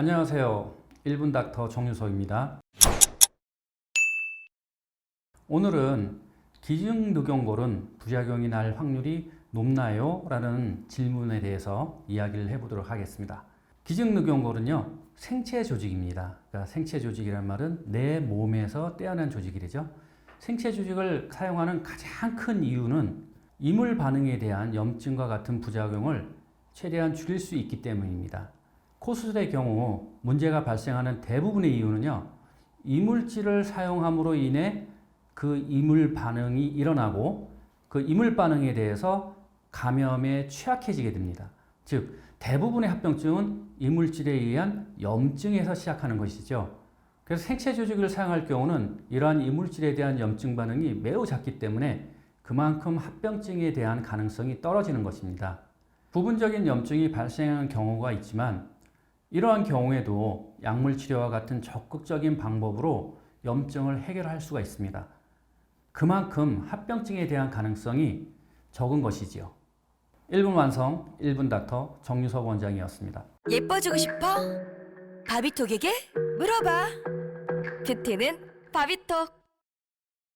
안녕하세요. 1분 닥터 정유석입니다. 오늘은 기증늑연골은 부작용이 날 확률이 높나요? 라는 질문에 대해서 이야기를 해보도록 하겠습니다. 기증늑연골은요, 생체 조직입니다. 그러니까 생체 조직이란 말은 내 몸에서 떼어낸 조직이죠. 생체 조직을 사용하는 가장 큰 이유는 이물 반응에 대한 염증과 같은 부작용을 최대한 줄일 수 있기 때문입니다. 코수술의 경우 문제가 발생하는 대부분의 이유는요, 이물질을 사용함으로 인해 그 이물 반응이 일어나고 그 이물 반응에 대해서 감염에 취약해지게 됩니다. 즉, 대부분의 합병증은 이물질에 의한 염증에서 시작하는 것이죠. 그래서 생체 조직을 사용할 경우는 이러한 이물질에 대한 염증 반응이 매우 작기 때문에 그만큼 합병증에 대한 가능성이 떨어지는 것입니다. 부분적인 염증이 발생하는 경우가 있지만 이러한 경우에도 약물 치료와 같은 적극적인 방법으로 염증을 해결할 수가 있습니다. 그만큼 합병증에 대한 가능성이 적은 것이지요. 1분 완성, 1분 닥터 정유석 원장이었습니다. 예뻐지고 싶어? 바비톡에게 물어봐. 뷰티는 바비톡.